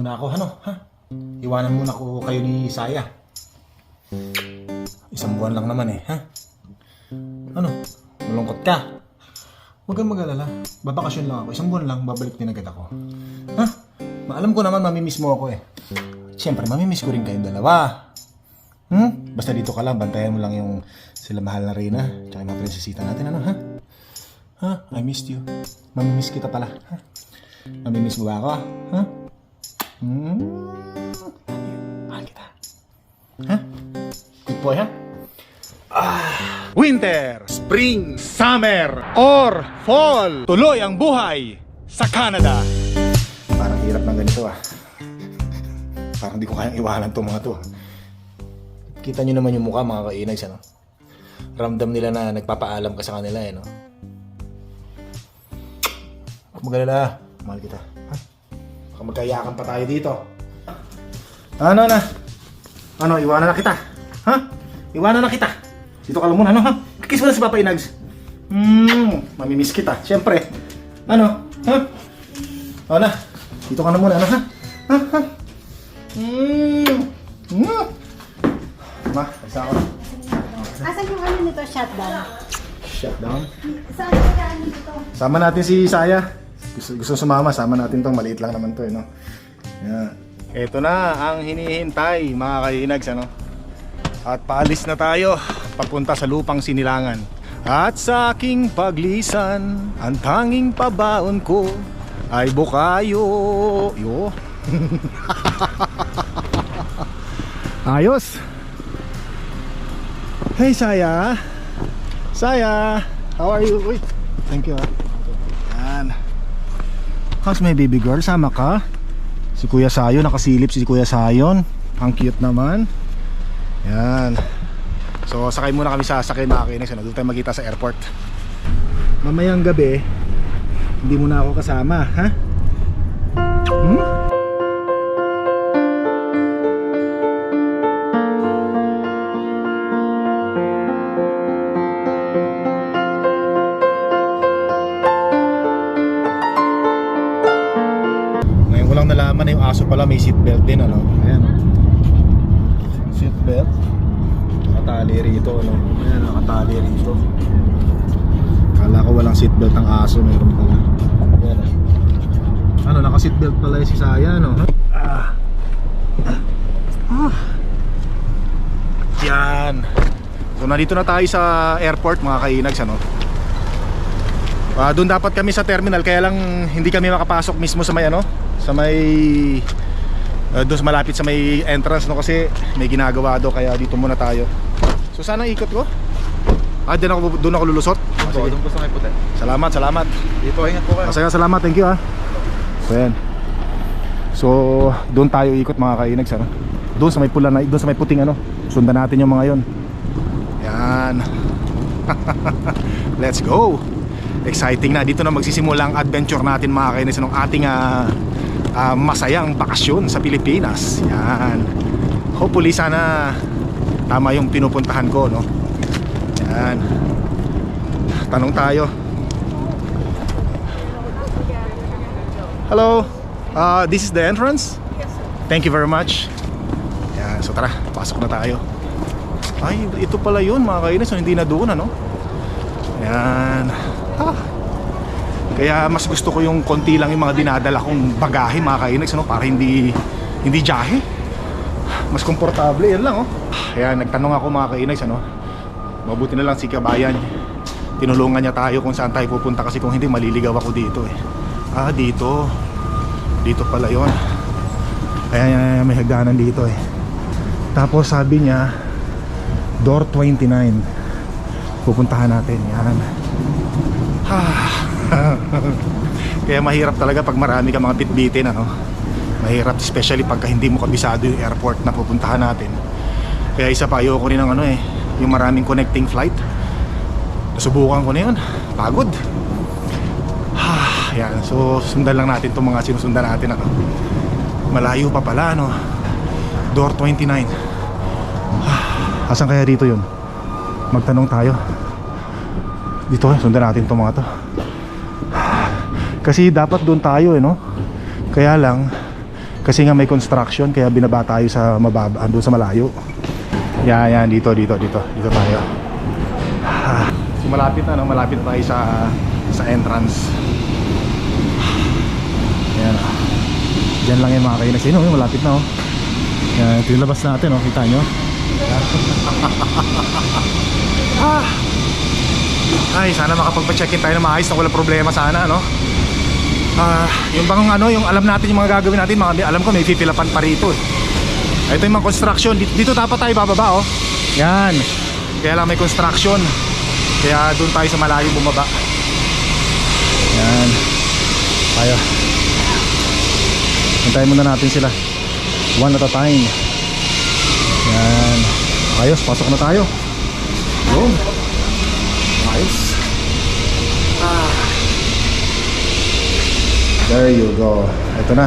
muna ako, ano, ha? Iwanan muna ko kayo ni Saya. Isang buwan lang naman eh, ha? Ano? Malungkot ka? Huwag kang mag-alala. Babakasyon lang ako. Isang buwan lang, babalik din agad ako. Ha? Maalam ko naman, mamimiss mo ako eh. Siyempre, mamimiss ko rin kayong dalawa. Hmm? Basta dito ka lang, bantayan mo lang yung sila mahal na Reyna. Tsaka yung mga prinsesita natin, ano, ha? Ha? I missed you. Mamimiss kita pala. Ha? Mamimiss mo ba ako? Ha? Hmm? Mahal kita. Ha? Good boy, ha? Winter, Spring, Summer, or Fall. Tuloy ang buhay sa Canada. Parang hirap ng ganito, ah. Parang di ko kayang iwanan itong mga to. ah. Kita nyo naman yung mukha, mga kainags, ano? Ramdam nila na nagpapaalam ka sa kanila, eh, no? Huwag magalala. Mahal kita. Baka magkayakan pa tayo dito. Ano na? Ano, iwanan na kita. Ha? Iwanan na kita. Dito ka lang muna, ano ha? Kiss mo na si Papa Inags. Hmm, mamimiss kita. Siyempre. Ano? Ha? Ano na? Dito ka na muna, ano ha? Ha? Ha? Hmm. Hmm. Ma, isa ako. Asan yung ano nito, shutdown? Shut down. Saan yung ano nito? Sama natin si Saya. Gusto, gusto sumama, sama natin tong maliit lang naman to, eh, no? Yan. Ito na ang hinihintay, mga kainags, ano? At paalis na tayo, papunta sa lupang sinilangan. At sa aking paglisan, ang tanging pabaon ko ay bukayo. Yo. Ayos. Hey, Saya. Saya, how are you? Uy, thank you, ah. How's my baby girl? Sama ka? Si Kuya Sayon, nakasilip si Kuya Sayon. Ang cute naman. Yan. So, sakay muna kami sa sakay kinex. Ano, doon tayo magkita sa airport. Mamayang gabi, hindi mo na ako kasama, ha? Pala may seatbelt din ano. Ayan. Seatbelt. Nakatali rito ano. Ayan, nakatali rito. Kala ko walang seatbelt ang aso, meron pala. Ayan. oh. Ano, naka-seatbelt pala si Saya no. Ah. Ah. Yan. So nandito na tayo sa airport mga kainags ano. Ah, doon dapat kami sa terminal kaya lang hindi kami makapasok mismo sa may ano, sa may uh, doon malapit sa may entrance no kasi may ginagawa do kaya dito muna tayo. So sana ikot ko. Ah, doon ako doon ako lulusot. Sige. Doon po sa may puti. Salamat, salamat. Dito, ingat po kayo. Masaya salamat, thank you ah. So yan. So doon tayo ikot mga kainags ano. Doon sa may pula na, doon sa may puting ano. Sundan natin yung mga yon. Yan. Let's go. Exciting na. Dito na magsisimula ang adventure natin mga kainags ng ating ah, ah, masayang bakasyon sa Pilipinas. Yan. Hopefully sana tama yung pinupuntahan ko, no? Yan. Tanong tayo. Hello. Uh, this is the entrance? Thank you very much. Yan, so tara, pasok na tayo. Ay, ito pala yun mga kainis, so hindi na doon ano. Yan. Ah. Kaya mas gusto ko yung konti lang yung mga dinadala kong bagahe mga kainis ano, para hindi hindi jahe. Mas komportable, yan lang oh. Kaya nagtanong ako mga kainis ano. Mabuti na lang si Kabayan. Tinulungan niya tayo kung saan tayo pupunta kasi kung hindi maliligaw ako dito eh. Ah, dito. Dito pala yon. Kaya may hagdanan dito eh. Tapos sabi niya, door 29. Pupuntahan natin. Yan. Ah. Kaya mahirap talaga pag marami ka mga bitbitin ano. Mahirap especially pagka hindi mo kabisado yung airport na pupuntahan natin. Kaya isa pa ayoko rin ng ano eh, yung maraming connecting flight. Nasubukan ko na yun. Pagod. Ah, yan. So, sundan lang natin itong mga sinusundan natin. Ano. Malayo pa pala, no? Door 29. Ah, asan kaya dito yun? Magtanong tayo. Dito, sundan natin itong mga to. Kasi dapat doon tayo, eh, no? Kaya lang, Kasi nga may construction kaya binaba tayo sa mababa, doon sa malayo. Yan, yan, dito, dito, dito. Dito tayo. Ah, malapit na, no? malapit na tayo sa, sa entrance. Yan. Diyan lang yung mga kainis. Yun, oh, malapit na oh. Yan, ito yung labas natin, oh. kita nyo. ah. Ay, sana makapagpa-check-in tayo na maayos na walang problema sana, no? Ah, yung bang ano, yung alam natin yung mga gagawin natin, mga, alam ko may pipilapan pa rito. Eh. Ito yung mga construction, dito, dito dapat tayo bababa, oh. Yan. Kaya lang may construction. Kaya doon tayo sa malayo bumaba. Yan. Tayo. Hintayin muna natin sila. One at a time. Yan. Ayos, pasok na tayo. Yun. Ayos. There you go. Ito na.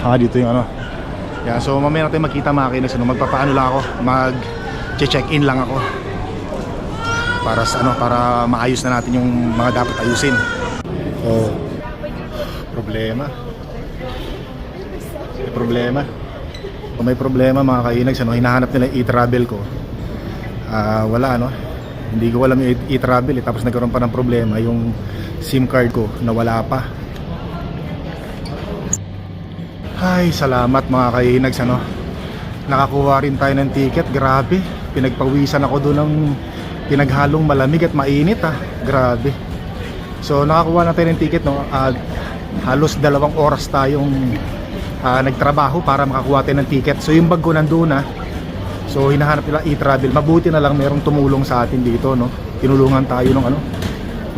Ah, dito yung ano. Yeah, so mamaya natin makita mga kinis. Ano, magpapaano lang ako. Mag-check-in lang ako. Para sa ano, para maayos na natin yung mga dapat ayusin. So, problema. May problema. Kung may problema mga kainags, ano, hinahanap nila e-travel ko. Ah, wala ano. Hindi ko alam yung e-travel eh. Tapos nagkaroon pa ng problema yung SIM card ko na wala pa. Ay, salamat mga kainags ano. Nakakuha rin tayo ng ticket, grabe. Pinagpawisan ako doon ng pinaghalong malamig at mainit ah. Grabe. So nakakuha na tayo ng ticket no. Ah, halos dalawang oras tayong ah, nagtrabaho para makakuha tayo ng ticket. So yung bag ko nandoon na. So hinahanap nila e-travel. Mabuti na lang merong tumulong sa atin dito no. Tinulungan tayo ng ano,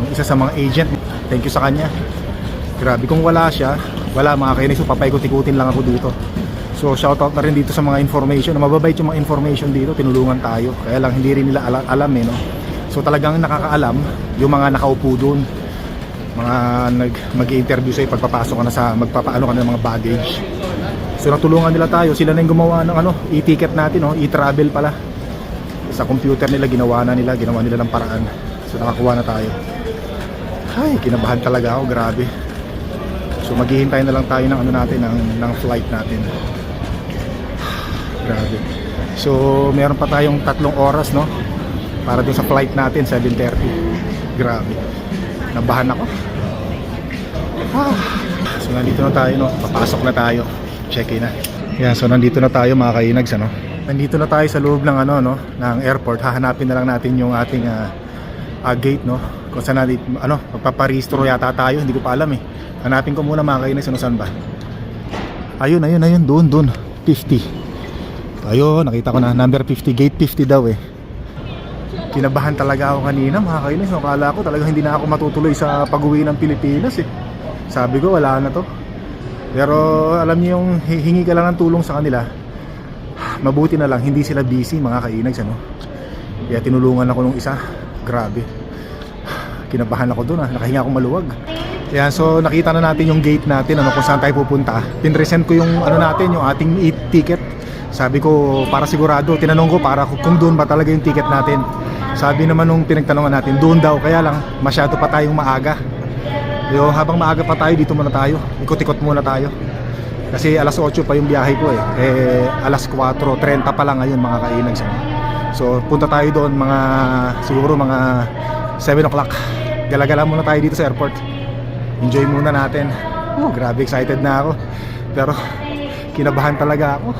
ng isa sa mga agent. Thank you sa kanya. Grabe kung wala siya, wala mga kainis, so papaikot-ikutin lang ako dito. So shoutout na rin dito sa mga information. Mababait yung mga information dito, tinulungan tayo. Kaya lang hindi rin nila alam, alam eh no. So talagang nakakaalam yung mga nakaupo doon. Mga nag mag-interview sa pagpapasok ka na sa magpapaano ka na ng mga baggage. So natulungan nila tayo, sila na yung gumawa ng ano, e-ticket natin, no? e-travel pala. Sa computer nila ginawa na nila, ginawa nila ng paraan. So nakakuha na tayo. Ay, kinabahan talaga ako, grabe. So maghihintay na lang tayo ng ano natin, ng, ng flight natin. Grabe. So meron pa tayong tatlong oras, no? Para dun sa flight natin, 7.30. Grabe. Nabahan ako. Ah. So nandito na tayo, no? Papasok na tayo. Check-in na. Yan, so nandito na tayo mga kainags, ano? Nandito na tayo sa loob ng ano, no? Ng airport. Hahanapin na lang natin yung ating ah, ah, gate, no? Kung saan natin, ano, magpaparehistro yata tayo. Hindi ko pa alam, eh. Hanapin ko muna mga kainags, ano saan ba? Ayun, ayun, ayun. Doon, doon. 50. Ayun, nakita ko na. Number 50. Gate 50 daw, eh. Kinabahan talaga ako kanina mga kainis. No? Kala ko talaga hindi na ako matutuloy sa pag-uwi ng Pilipinas eh. Sabi ko wala na to. Pero alam niyo yung hi- hingi ka lang ng tulong sa kanila. Mabuti na lang hindi sila busy mga kainags ano. Kaya tinulungan ako nung isa. Grabe. Kinabahan ako doon ah. Nakahinga ako maluwag. Yan, so nakita na natin yung gate natin ano kung saan tayo pupunta. Pinresent ko yung ano natin, yung ating e-ticket. Sabi ko para sigurado, tinanong ko para kung doon ba talaga yung ticket natin. Sabi naman nung pinagtanongan natin, doon daw kaya lang masyado pa tayong maaga. Yo, habang maaga pa tayo, dito muna tayo. Ikot-ikot muna tayo. Kasi alas 8 pa yung biyahe ko eh. Eh alas 4:30 pa lang ngayon mga kainags. ano. So punta tayo doon mga siguro mga 7 o'clock. Galagala muna tayo dito sa airport. Enjoy muna natin. Oh, grabe excited na ako. Pero kinabahan talaga ako.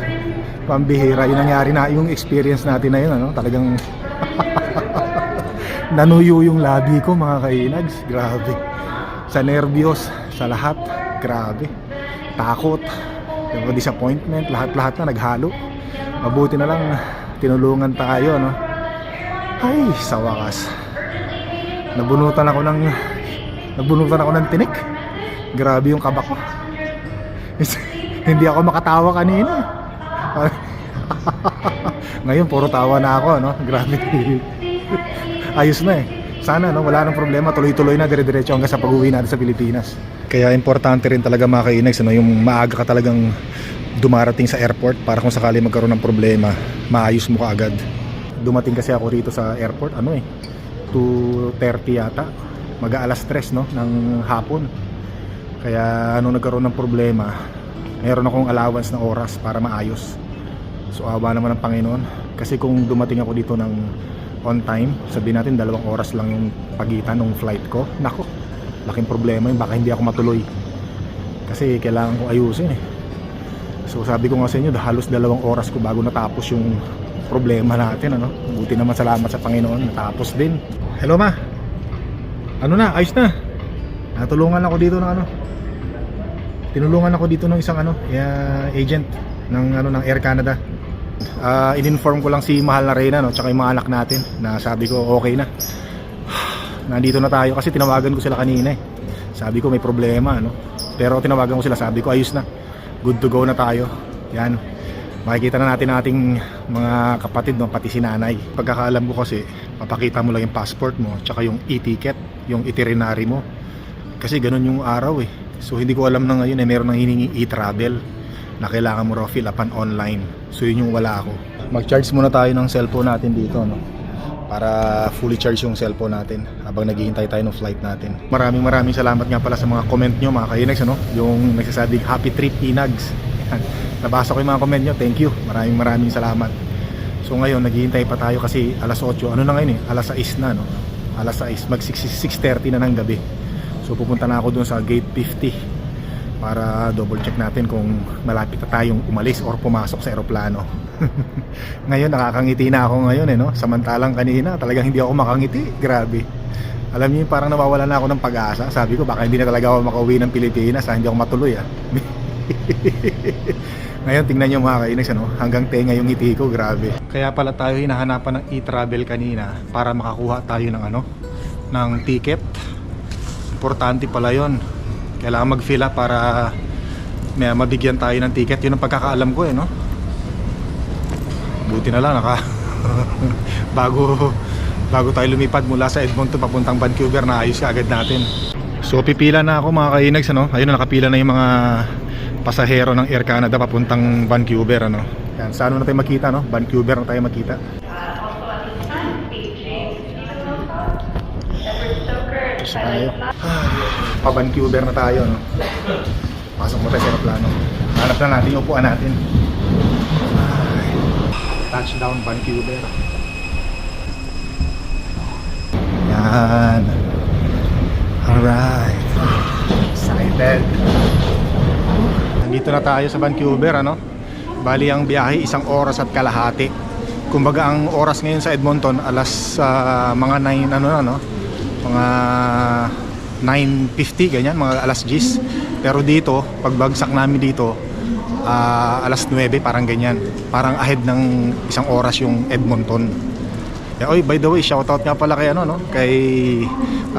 Pambihira yung nangyari na yung experience natin na yun ano, talagang nanuyo yung labi ko mga kainags. Grabe. Sa nervyos, sa lahat. Grabe. Takot. Yung disappointment, lahat-lahat na naghalo. Mabuti na lang tinulungan tayo, no? Ay, sa wakas. Nabunutan ako ng nabunutan ako ng tinik. Grabe yung kaba ko. Hindi ako makatawa kanina. Ngayon puro tawa na ako, no? Grabe. Ayos na eh. Sana no, wala nang problema, tuloy-tuloy na dire-diretso hanggang sa pag-uwi natin sa Pilipinas. Kaya importante rin talaga mga kainags, ano, yung maaga ka talagang dumarating sa airport para kung sakali magkaroon ng problema, maayos mo kaagad. Dumating kasi ako rito sa airport, ano eh, 2.30 yata. Mag-aalas 3 no, ng hapon. Kaya nung nagkaroon ng problema, meron akong allowance na oras para maayos. So awa naman ng Panginoon. Kasi kung dumating ako dito ng on time, sabihin natin dalawang oras lang yung pagitan ng flight ko. Nako, laking problema yun. Baka hindi ako matuloy. Kasi kailangan ko ayusin eh. So sabi ko nga sa inyo, halos dalawang oras ko bago natapos yung problema natin. Ano? Buti naman salamat sa Panginoon, natapos din. Hello ma. Ano na, ayos na. Natulungan ako dito ng ano. Tinulungan ako dito ng isang ano, eh, agent ng ano ng Air Canada. Ah, in-inform ko lang si Mahal na Reyna no, tsaka yung mga anak natin na sabi ko okay na. Nandito na tayo kasi tinawagan ko sila kanina eh. Sabi ko may problema no. Pero tinawagan ko sila, sabi ko ayos na. Good to go na tayo. Yan. Makikita na natin ating mga kapatid no, pati si nanay. Pagkakaalam ko kasi, papakita mo lang yung passport mo, tsaka yung e-ticket, yung itinerary mo. Kasi ganun yung araw eh. So hindi ko alam na ngayon eh meron nang hiningi e-travel na kailangan mo raw fill upan online. So yun yung wala ako. Mag-charge muna tayo ng cellphone natin dito no. Para fully charge yung cellphone natin habang naghihintay tayo ng flight natin. Maraming maraming salamat nga pala sa mga comment nyo mga kainags ano. Yung nagsasabing happy trip inags. Nabasa ko yung mga comment nyo. Thank you. Maraming maraming salamat. So ngayon naghihintay pa tayo kasi alas 8. Ano na ngayon eh? Alas 6 na no. Alas 6. Mag 6.30 na ng gabi. So pupunta na ako dun sa gate 50 para double check natin kung malapit na tayong umalis or pumasok sa eroplano. ngayon nakakangiti na ako ngayon eh no. Samantalang kanina talagang hindi ako makangiti. Grabe. Alam niyo parang nawawala na ako ng pag-asa. Sabi ko baka hindi na talaga ako makauwi ng Pilipinas, ha? hindi ako matuloy ah. Ngayon tingnan niyo mga kainis ano, hanggang tenga yung ngiti ko, grabe. Kaya pala tayo hinahanapan ng e-travel kanina para makakuha tayo ng ano, ng ticket. Importante pala 'yon. Kailangan mag-fill up para may mabigyan tayo ng ticket. 'Yun ang pagkakaalam ko eh, no. Buti na lang naka bago bago tayo lumipad mula sa Edmonton papuntang Vancouver na ayos ka agad natin. So pipila na ako mga kainags ano. Ayun na nakapila na yung mga pasahero ng Air Canada papuntang Vancouver ano. Yan, saan na tayo makita no? Vancouver na tayo makita. Pa Vancouver na tayo no. Pasok mo tayo sa aeroplano. Hanap na natin yung upuan natin. Touchdown Vancouver. Yan. Alright. Excited. Nandito na tayo sa Vancouver, ano? Bali ang biyahe isang oras at kalahati. Kumbaga ang oras ngayon sa Edmonton alas ah, mga 9 ano na no? Mga 9:50 ganyan, mga alas 10. Pero dito, pagbagsak namin dito, ah, alas 9 parang ganyan. Parang ahead ng isang oras yung Edmonton. Yeah, oy, by the way, shoutout nga pala kay ano no, kay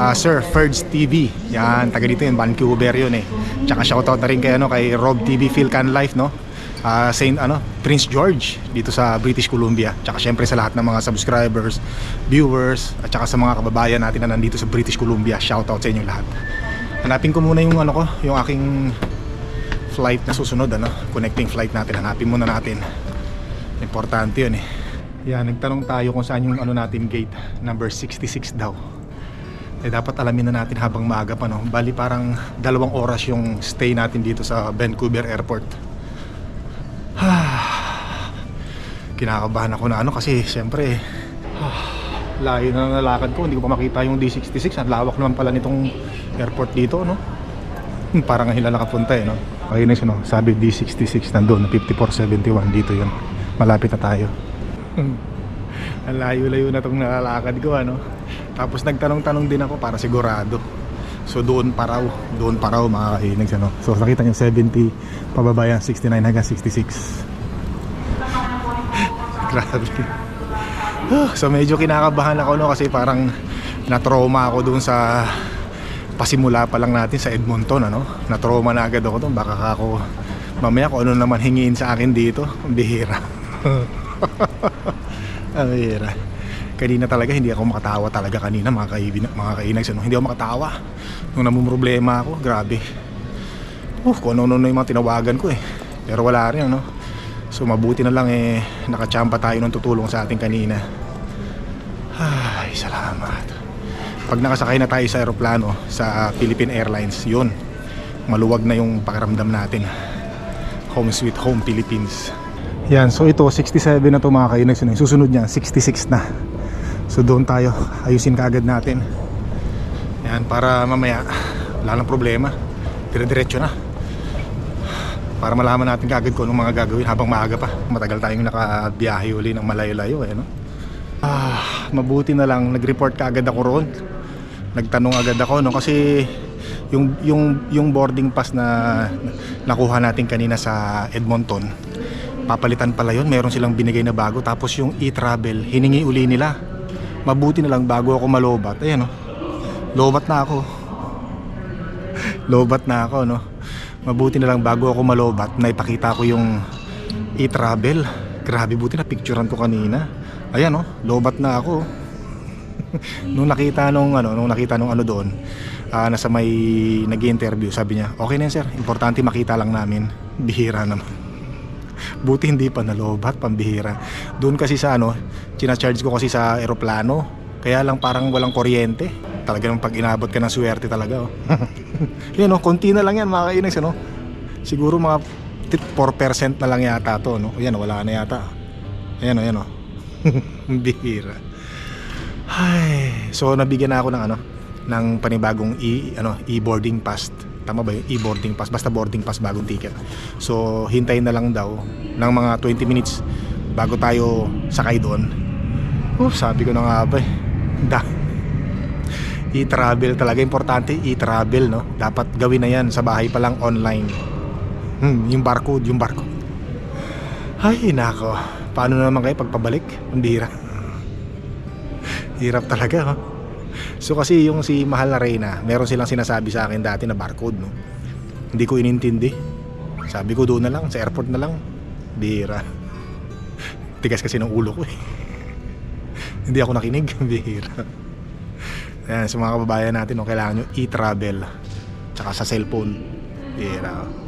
ah, Sir Ferds TV. Yan, taga dito yun, Vancouver yun eh. Tsaka shoutout na rin kay ano kay Rob TV Philcan Life no. Ah, Saint ano, Prince George dito sa British Columbia. Tsaka syempre sa lahat ng mga subscribers, viewers, at tsaka sa mga kababayan natin na nandito sa British Columbia. Shoutout sa inyo lahat. Hanapin ko muna yung ano ko, yung aking flight na susunod ano, connecting flight natin. Hanapin muna natin. Importante yun eh. Yan, nagtanong tayo kung saan yung ano natin gate, number 66 daw. Eh dapat alamin na natin habang maaga pa no. Bali parang dalawang oras yung stay natin dito sa Vancouver Airport. Kinakabahan ako na ano kasi siyempre layo na nalakad ko, hindi ko pa makita yung D66. Ang lawak naman pala nitong airport dito, no? Parang ang hilala kapunta eh, no? Okay, next, no? Sabi D66 nandun, 5471 dito yun. Malapit na tayo. layo-layo na tong nalalakad ko, ano? Tapos nagtanong-tanong din ako para sigurado. So doon pa raw, doon pa raw mga kainags, ano? So nakita nyo 70, pababa yan, 69 hanggang 66. Grabe. So medyo kinakabahan ako no kasi parang na-trauma ako doon sa pasimula pa lang natin sa Edmonton ano. Na-trauma na agad ako doon baka ako mamaya kung ano naman hingiin sa akin dito, bihira. bihira. Kanina talaga hindi ako makatawa talaga kanina mga kaibin, mga kainags ano. Hindi ako makatawa. Nung namumroblema ako, grabe. Uh, kung ano-ano yung mga tinawagan ko eh. Pero wala rin ano. So mabuti na lang eh nakachamba tayo ng tutulong sa atin kanina. Ay, salamat. Pag nakasakay na tayo sa eroplano sa Philippine Airlines, yun. maluwag na yung pakiramdam natin. Home sweet home Philippines. Yan, so ito 67 na to mga kainags. Susunod niya 66 na. So doon tayo, ayusin kaagad natin. Yan, para mamaya wala nang problema. Dire-diretso na. Para malaman natin kaagad kung anong mga gagawin habang maaga pa. Matagal tayong nakabiyahe uli ng malayo-layo eh, no? Ah, mabuti na lang nag-report kaagad ako roon. Nagtanong agad ako no kasi yung yung yung boarding pass na nakuha natin kanina sa Edmonton papalitan pala yun. Meron silang binigay na bago. Tapos yung e-travel hiningi uli nila. Mabuti na lang bago ako malobat. Ayan no lobat na ako. Lobat na ako no? Mabuti na lang bago ako malobat na ipakita ko yung e-travel. Grabe buti na picturean ko kanina. Ayan no lobat na ako. Nung nakita nung ano nung nakita nung ano doon ah, nasa may nag-interview sabi niya okay na yan sir. Importante makita lang namin. Bihira naman buti hindi pa nalobat pambihira. Doon kasi sa ano charge ko kasi sa eroplano kaya lang parang walang kuryente. Talaga nung pag inabot ka ng swerte talaga oh. yan oh konti na lang yan mga kainags ano. Siguro mga tit 4% na lang yata to no yan wala na yata. Ayan oh yan oh. Bihira ay, so nabigyan na ako ng ano ng panibagong e ano e-boarding pass. Tama ba 'yung e-boarding pass? Basta boarding pass bagong ticket. So hintayin na lang daw ng mga 20 minutes bago tayo sakay doon. Oh, sabi ko na nga ba eh. Da. E-travel talaga importante e-travel no. Dapat gawin na 'yan sa bahay pa lang online. Hmm, yung barcode, yung barcode. Ay, nako. Paano naman kayo pagpabalik? Ang. Hirap talaga, oh. So kasi yung si Mahal na Reyna, meron silang sinasabi sa akin dati na barcode, no. Hindi ko inintindi. Sabi ko doon na lang, sa airport na lang. Bihira. Tigas kasi ng ulo ko eh. Hindi ako nakinig, bihira. Ayan, sa mga kababayan natin, no, kailangan nyo e-travel. Tsaka sa cellphone. Bihira.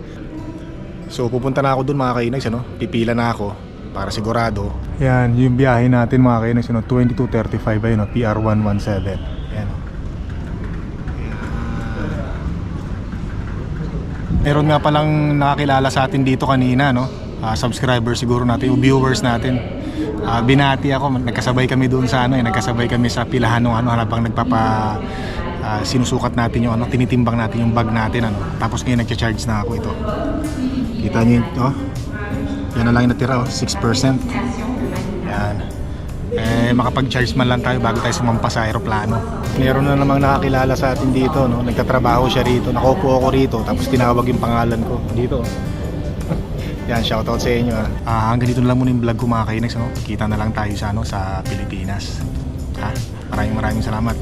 So pupunta na ako doon mga kainags, ano? Pipila na ako para sigurado. Yan, yung biyahe natin mga kainags, ano? 2235 ayun, no? PR117. Yan. Meron nga palang nakakilala sa atin dito kanina, no? Ah, subscriber siguro natin, yung viewers natin. Ah, binati ako, nagkasabay kami doon sa ano, eh, nagkasabay kami sa pilahan ng ano habang nagpapa ah, sinusukat natin yung ano, tinitimbang natin yung bag natin ano. Tapos ngayon nagcha-charge na ako ito. Kita niyo yun, oh. Yan na lang yung natira, oh, 6%. Yan. Eh, makapag-charge man lang tayo bago tayo sumampa sa aeroplano. Meron na namang nakakilala sa atin dito, no? Nagtatrabaho siya rito. Nakaupo ako rito, tapos tinawag yung pangalan ko. Dito. Yan, shoutout sa inyo. ah. Ah, hanggang dito na lang muna yung vlog ko mga kainags. No? Kita na lang tayo sa, ano, sa Pilipinas. Ha? Maraming maraming salamat.